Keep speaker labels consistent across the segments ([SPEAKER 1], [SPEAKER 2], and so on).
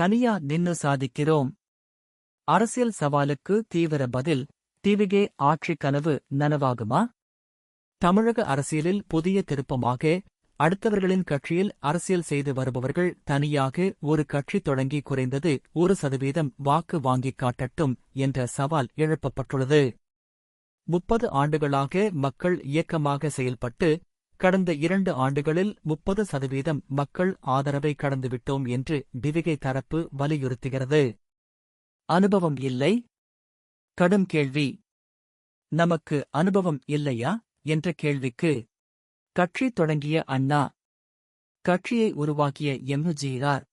[SPEAKER 1] தனியா நின்னு சாதிக்கிறோம். அரசியல் சவாலுக்கு தீவிர பதில் டிவிகே ஆட்சி கனவு நனவாகுமா? தமிழக அரசியலில் புதிய திருப்பமாக அடுத்தவர்களின் கட்சியில் அரசியல் செய்து வருபவர்கள் தனியாக ஒரு கட்சி தொடங்கி குறைந்தது ஒரு சதவீதம் வாக்கு வாங்கிக் காட்டட்டும் என்ற சவால் எழுப்பப்பட்டுள்ளது. முப்பது ஆண்டுகளாக மக்கள் இயக்கமாக செயல்பட்டு கடந்த இரண்டு ஆண்டுகளில் முப்பது சதவீதம் மக்கள் ஆதரவை கடந்துவிட்டோம் என்று டிவிகை தரப்பு வலியுறுத்துகிறது. அனுபவம் இல்லை? கடும் கேள்வி. நமக்கு அனுபவம் இல்லையா? என்ற கேள்விக்கு. கட்சி தொடங்கிய அண்ணா. கட்சியை உருவாக்கிய எம்ஜிஆர்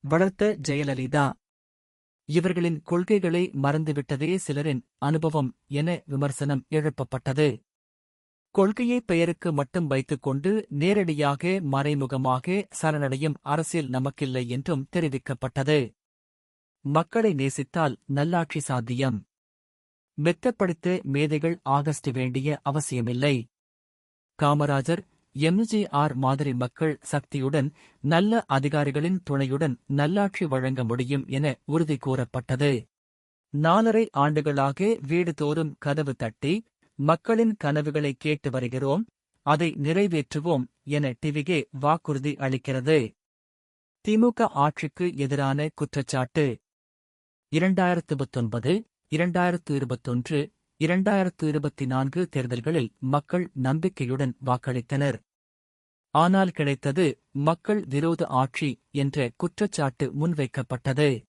[SPEAKER 1] வளர்த்த ஜெயலலிதா. இவர்களின் கொள்கைகளை மறந்துவிட்டதே சிலரின் அனுபவம் என விமர்சனம் எழுப்பப்பட்டது. கொள்கையை பெயருக்கு மட்டும் வைத்துக்கொண்டு நேரடியாக மறைமுகமாக சரணடையும் அரசியல் நமக்கில்லை என்றும் தெரிவிக்கப்பட்டது. மக்களை நேசித்தால் நல்லாட்சி சாத்தியம். மெத்தப்படுத்த மேதைகள் ஆகஸ்ட் வேண்டிய அவசியமில்லை. காமராஜர் எம்ஜிஆர் மாதிரி மக்கள் சக்தியுடன் நல்ல அதிகாரிகளின் துணையுடன் நல்லாட்சி வழங்க முடியும் என உறுதி கூறப்பட்டது. நாலரை ஆண்டுகளாக வீடுதோறும் கதவு தட்டி மக்களின் கனவுகளை கேட்டு வருகிறோம். அதை நிறைவேற்றுவோம் என டிவிகே வாக்குறுதி அளிக்கிறது. திமுக ஆட்சிக்கு எதிரான குற்றச்சாட்டு. இரண்டாயிரத்து பத்தொன்பது இரண்டாயிரத்து இருபத்தொன்று இரண்டாயிரத்து இருபத்தி நான்கு தேர்தல்களில் மக்கள் நம்பிக்கையுடன் வாக்களித்தனர். ஆனால் கிடைத்தது மக்கள் விரோத ஆட்சி என்ற குற்றச்சாட்டு முன்வைக்கப்பட்டது.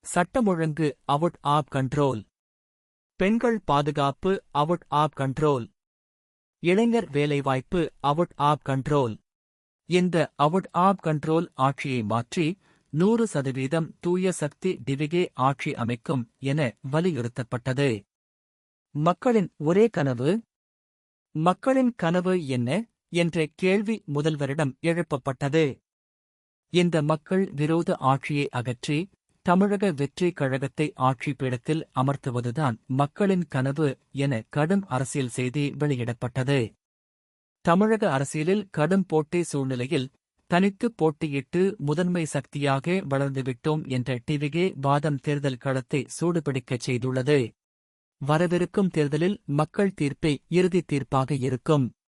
[SPEAKER 1] சட்டம் ஒழுங்கு அவுட் ஆப் கண்ட்ரோல் பெண்கள் பாதுகாப்பு அவுட் ஆப் கண்ட்ரோல் இளைஞர் வேலைவாய்ப்பு அவுட் ஆப் கண்ட்ரோல் இந்த அவுட் ஆப் கண்ட்ரோல் ஆட்சியை மாற்றி நூறு சதவீதம் தூய சக்தி டிவிகே ஆட்சி அமைக்கும் என வலியுறுத்தப்பட்டது. மக்களின் ஒரே கனவு? மக்களின் கனவு என்ன? என்ற கேள்வி முதல்வரிடம் எழுப்பப்பட்டது. இந்த மக்கள் விரோத ஆட்சியை அகற்றி தமிழக வெற்றி கழகத்தை ஆட்சி பீடத்தில் அமர்த்துவதுதான் மக்களின் கனவு என கடும் அரசியல் செய்தி வெளியிடப்பட்டது. தமிழக அரசியலில் கடும் போட்டி சூழ்நிலையில் தனித்து போட்டியிட்டு முதன்மை சக்தியாக வளர்ந்துவிட்டோம் என்ற டிவிகே வாதம் தேர்தல் களத்தை சூடுபிடிக்கச் செய்துள்ளது. வரவிருக்கும் தேர்தலில் மக்கள் தீர்ப்பே இறுதி தீர்ப்பாக இருக்கும்.